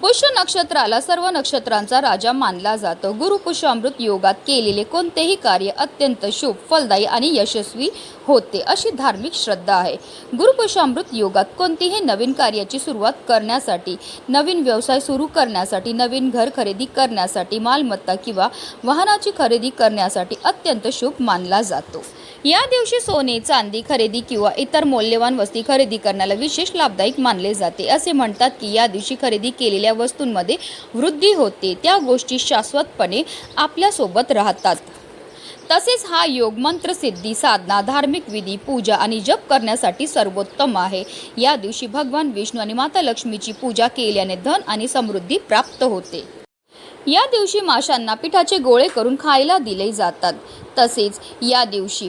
पुष्य नक्षत्राला सर्व नक्षत्रांचा राजा मानला जातो. गुरु पुष्य अमृत योगात केलेले कोणतेही कार्य अत्यंत शुभ फलदायी आणि यशस्वी होते अशी धार्मिक श्रद्धा आहे. गुरुपुष्य अमृत योगात कोणतीही नवीन कार्याची सुरुवात करण्यासाठी नवीन व्यवसाय सुरू करण्यासाठी नवीन घर खरेदी करण्यासाठी मालमत्ता किंवा वाहनाची खरेदी करण्यासाठी अत्यंत शुभ मानला जातो. या दिवशी सोने चांदी खरेदी किंवा इतर मौल्यवान वस्तू खरेदी करण्याला विशेष लाभदायक मानले जाते असे म्हणतात की या दिवशी खरेदी केलेल्या वस्तूंमध्ये वृद्धी होते त्या गोष्टी शाश्वतपणे आपल्यासोबत राहतात. तसेच हा योग मंत्रसिद्धी साधना धार्मिक विधी पूजा आणि जप करण्यासाठी सर्वोत्तम आहे. या दिवशी भगवान विष्णू आणि माता लक्ष्मीची पूजा केल्याने धन आणि समृद्धी प्राप्त होते. या दिवशी माशांना पिठाचे गोळे करून खायला दिले जातात. तसेच या दिवशी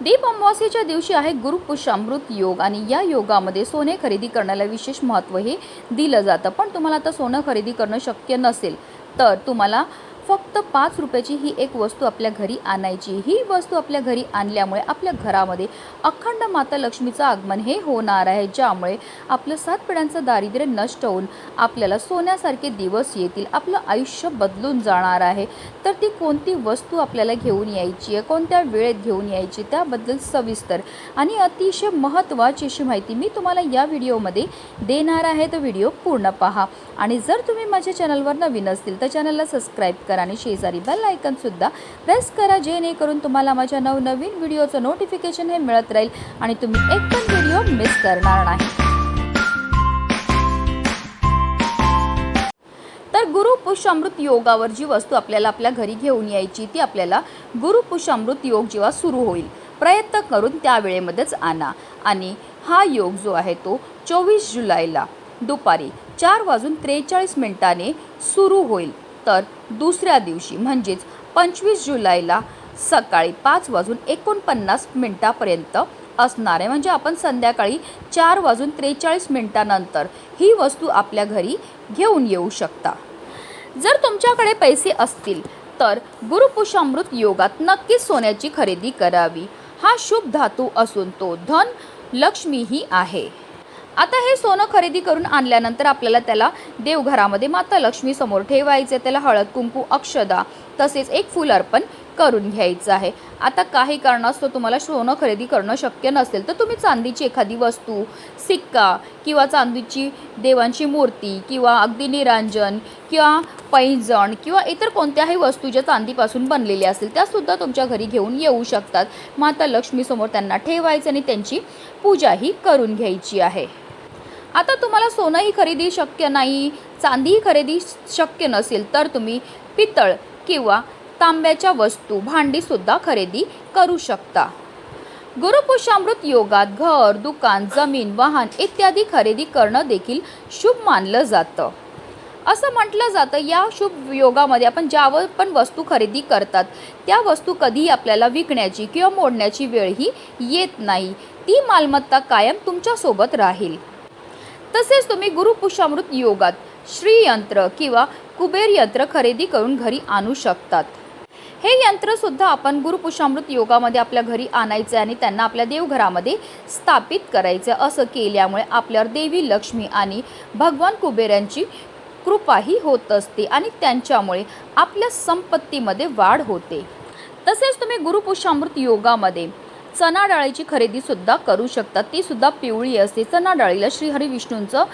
दीप अमावास्येच्या दिवशी आहे गुरुपुष्यामृत योग आणि या योगामध्ये सोने खरेदी करण्याला विशेष महत्त्व हे दिलं जातं. पण तुम्हाला आता सोनं खरेदी करणं शक्य नसेल तर तुम्हाला फक्त पाच रुपयाची ही एक वस्तू आपल्या घरी आणायची. ही वस्तू आपल्या घरी आणल्यामुळे आपल्या घरामध्ये अखंड माता लक्ष्मीचं आगमन हे होणार आहे ज्यामुळे आपलं सात पिढ्यांचं दारिद्र्य नष्ट होऊन आपल्याला सोन्यासारखे दिवस येतील आपलं आयुष्य बदलून जाणार आहे. तर ती कोणती वस्तू आपल्याला घेऊन यायची आहे कोणत्या वेळेत घेऊन यायची त्याबद्दल सविस्तर आणि अतिशय महत्त्वाची अशी माहिती मी तुम्हाला या व्हिडिओमध्ये देणार आहे. तो व्हिडिओ पूर्ण पहा. आणि जर तुम्ही माझ्या चॅनलवर नवीन असतील तर चॅनलला सबस्क्राईब करा. आणि शेजारी बेल आयकनसुद्धा प्रेस करा जेणेकरून तुम्हाला माझ्या नवनवीन व्हिडिओचं नोटिफिकेशन हे मिळत राहील आणि तुम्ही एक पण व्हिडिओ मिस करणार नाही. तर गुरु पुष्यामृत योगावर जी वस्तू आपल्याला आपल्या घरी घेऊन यायची ती आपल्याला गुरु पुष्यामृत योग जेव्हा सुरू होईल प्रयत्न करून त्या वेळेमध्येच आणा. आणि हा योग जो आहे तो चोवीस जुलैला दुपारी चार वाजून त्रेचाळीस मिनिटाने सुरू होईल. तर दुसऱ्या दिवशी म्हणजेच पंचवीस जुलैला सकाळी पाच वाजून एकोणपन्नास मिनटापर्यंत असणार आहे. म्हणजे आपण संध्याकाळी चार वाजून त्रेचाळीस मिनटानंतर ही वस्तू आपल्या घरी घेऊन येऊ शकता. जर तुमच्याकडे पैसे असतील तर गुरुपुषामृत योगात नक्कीच सोन्याची खरेदी करावी. हा शुभ धातू असून तो धन लक्ष्मीही आहे. आता हे सोनं खरेदी करून आणल्यानंतर आपल्याला त्याला देवघरामध्ये माता लक्ष्मी समोर ठेवायचे त्याला हळद कुंकू अक्षदा तसेच एक फुल अर्पण करून घ्यायचं आहे. आता काही कारणास्तव तुम्हाला सोनं खरेदी करणं शक्य नसेल तर तुम्ही चांदीची एखादी वस्तू सिक्का किंवा चांदीची देवांची मूर्ती किंवा अगदी निरांजन किंवा पैंजण किंवा इतर कोणत्याही वस्तू ज्या चांदीपासून बनलेल्या असतील त्यासुद्धा तुमच्या घरी घेऊन येऊ शकतात. माता लक्ष्मीसमोर त्यांना ठेवायचं आणि त्यांची पूजाही करून घ्यायची आहे. आता तुम्हाला सोनंही खरेदी शक्य नाही चांदीही खरेदी शक्य नसेल तर तुम्ही पितळ किंवा तांब्याच्या वस्तू भांडीसुद्धा खरेदी करू शकता. गुरुपुषामृत योगात घर दुकान जमीन वाहन इत्यादी खरेदी करणं देखील शुभ मानलं जातं. असं म्हटलं जातं या शुभ योगामध्ये आपण ज्यावर पण वस्तू खरेदी करतात त्या वस्तू कधीही आपल्याला विकण्याची किंवा मोडण्याची वेळही येत नाही. ती मालमत्ता कायम तुमच्यासोबत राहील. तसेच तुम्ही गुरुपुषामृत योगात श्रीयंत्र किंवा कुबेर यंत्र खरेदी करून घरी आणू शकतात. हे यंत्रसुद्धा आपण गुरुपुषामृत योगामध्ये आपल्या घरी आणायचं आणि त्यांना आपल्या देवघरामध्ये स्थापित करायचं. असं केल्यामुळे आपल्यावर देवी लक्ष्मी आणि भगवान कुबेरांची कृपाही होत असते आणि त्यांच्यामुळे आपल्या संपत्तीमध्ये वाढ होते. तसेच तुम्ही गुरुपुषामृत योगामध्ये चणाडाळीची खरेदीसुद्धा करू शकतात. ती सुद्धा पिवळी असते. चणाडाळीला श्रीहरी विष्णूंचं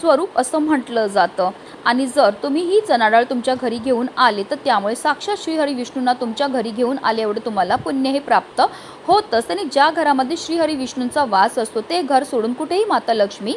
स्वरूप असं म्हटलं जातं. आणि जर तुम्ही ही चणा डाळ तुमच्या घरी घेऊन आले तर त्यामुळे साक्षात श्रीहरी विष्णूंना तुमच्या घरी घेऊन आले एवढं तुम्हाला पुण्य हे प्राप्त होतंच. आणि ज्या घरामध्ये श्रीहरी विष्णूंचा वास असतो ते घर सोडून कुठेही माता लक्ष्मी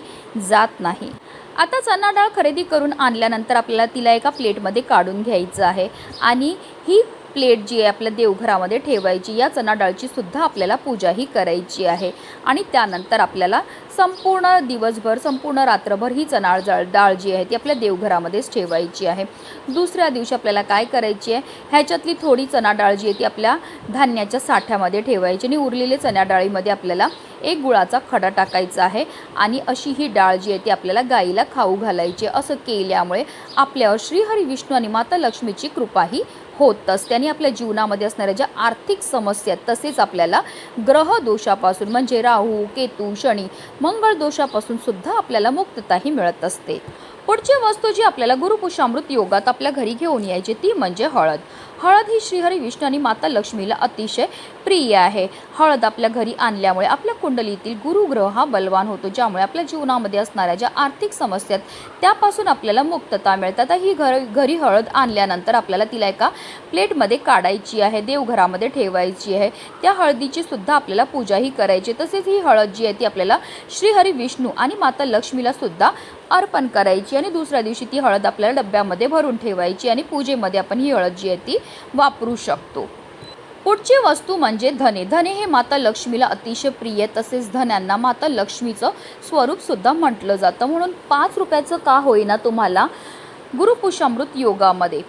जात नाही. आता चणाडाळ खरेदी करून आणल्यानंतर आपल्याला तिला एका प्लेटमध्ये काढून घ्यायचं आहे. आणि ही प्लेट जी आहे आपल्या देवघरामध्ये ठेवायची या चणा डाळची सुद्धा आपल्याला पूजाही करायची आहे. आणि त्यानंतर आपल्याला संपूर्ण दिवसभर संपूर्ण रात्रभर ही चणा डाळ डाळ जी आहे ती आपल्या देवघरामध्येच ठेवायची आहे. दुसऱ्या दिवशी आपल्याला काय करायची आहे? ह्याच्यातली थोडी चणा डाळ जी आहे ती आपल्या धान्याच्या साठ्यामध्ये ठेवायची आणि उरलेले चण्या डाळीमध्ये आपल्याला एक गुळाचा खडा टाकायचा आहे आणि अशी ही डाळ जी आहे ती आपल्याला गाईला खाऊ घालायची असं केल्यामुळे आपल्यावर श्रीहरी विष्णू आणि माता लक्ष्मीची कृपाही होतच. त्यांनी आपल्या जीवनामध्ये असणाऱ्या ज्या आर्थिक समस्या आहेत, तसेच आपल्याला ग्रह दोषापासून म्हणजे राहू केतू शनी मंगळ दोषापासून सुद्धा आपल्याला मुक्तताही मिळत असते. पुढची वस्तू जी आपल्याला गुरुपुषामृत योगात आपल्या घरी घेऊन यायची ती म्हणजे हळद. हळद ही श्रीहरी विष्णू आणि माता लक्ष्मीला अतिशय प्रिय आहे. हळद आपल्या घरी आणल्यामुळे आपल्या कुंडलीतील गुरुग्रह हा बलवान होतो ज्यामुळे आपल्या जीवनामध्ये असणाऱ्या ज्या आर्थिक समस्या आहेत त्यापासून आपल्याला मुक्तता मिळते. आता ही घर घरी हळद आणल्यानंतर आपल्याला तिला एका प्लेटमध्ये काढायची आहे देवघरामध्ये ठेवायची आहे. त्या हळदीची सुद्धा आपल्याला पूजाही करायची तसेच ही हळद जी आहे ती आपल्याला श्रीहरी विष्णू आणि माता लक्ष्मीला सुद्धा अर्पण करायची आणि दुसऱ्या दिवशी ती हळद आपल्याला डब्यामध्ये भरून ठेवायची आणि पूजेमध्ये आपण ही हळद जी आहे ती वापरू शकतो. पुढची वस्तू म्हणजे धने. धने हे माता लक्ष्मीला अतिशय प्रिय तसेच धन्यांना माता लक्ष्मीचं स्वरूपसुद्धा म्हटलं जातं. म्हणून पाच रुपयाचं का होईना तुम्हाला गुरुपुषामृत योगामध्ये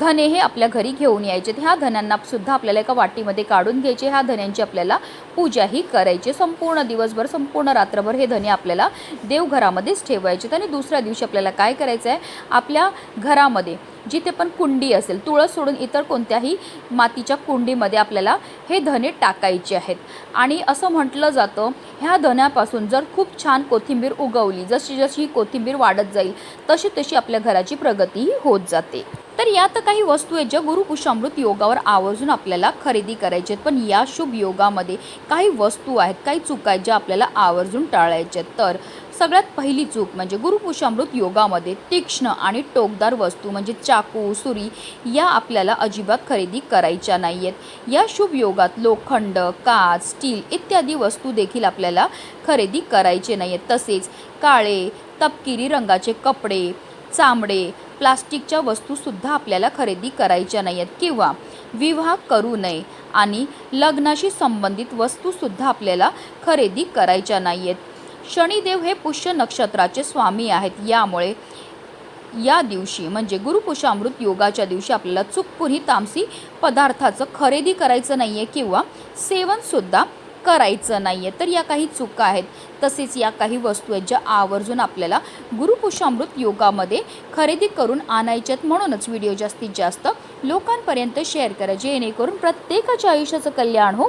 धने हे आपल्या घरी घेऊन यायचे. ह्या धन्यांना सुद्धा आपल्याला एका वाटीमध्ये काढून घ्यायचे. ह्या धन्यांची आपल्याला पूजाही करायची. संपूर्ण दिवसभर संपूर्ण रात्रभर हे धने आपल्याला देवघरामध्येच ठेवायचे. आणि दुसऱ्या दिवशी आपल्याला काय करायचं आहे आपल्या घरामध्ये जिथे पण कुंडी असेल तुळस सोडून इतर कोणत्याही मातीच्या कुंडीमध्ये आपल्याला हे धने टाकायचे आहेत. आणि असं म्हटलं जातं ह्या धन्यापासून जर खूप छान कोथिंबीर उगवली जशी जशी ही कोथिंबीर वाढत जाईल तशी तशी आपल्या घराची प्रगतीही होत जाते. तर या तर काही वस्तू आहेत ज्या गुरुपुषामृत योगावर आवर्जून आपल्याला खरेदी करायच्या आहेत. पण या शुभ योगामध्ये काही वस्तू आहेत काही चुका आहेत ज्या आपल्याला आवर्जून टाळायच्या आहेत. तर सगळ्यात पहिली चूक म्हणजे गुरुपुषामृत योगामध्ये तीक्ष्ण आणि टोकदार वस्तू म्हणजे चाकू सुरी या आपल्याला अजिबात खरेदी करायच्या नाही आहेत या शुभ योगात लोखंड काच स्टील इत्यादी वस्तू देखील आपल्याला खरेदी करायचे नाही आहेत तसेच काळे तपकिरी रंगाचे कपडे चामडे प्लास्टिकच्या वस्तूसुद्धा आपल्याला खरेदी करायच्या नाही आहेत किंवा विवाह करू नये आणि लग्नाशी संबंधित वस्तूसुद्धा आपल्याला खरेदी करायच्या नाही आहेत शनिदेव हे पुष्य नक्षत्राचे स्वामी आहेत. यामुळे या दिवशी म्हणजे गुरुपुषामृत योगाच्या दिवशी आपल्याला चुकपुरी तामसी पदार्थाचं खरेदी करायचं नाही आहे किंवा सेवनसुद्धा करायचं नाही आहे तर या काही चुका आहेत. तसेच या काही वस्तू आहेत ज्या आवर्जून आपल्याला गुरुपुषामृत योगामध्ये खरेदी करून आणायच्यात म्हणूनच व्हिडिओ जास्तीत जास्त लोकांपर्यंत शेअर करा. जेणेकरून प्रत्येकाच्या आयुष्याचं कल्याण हो.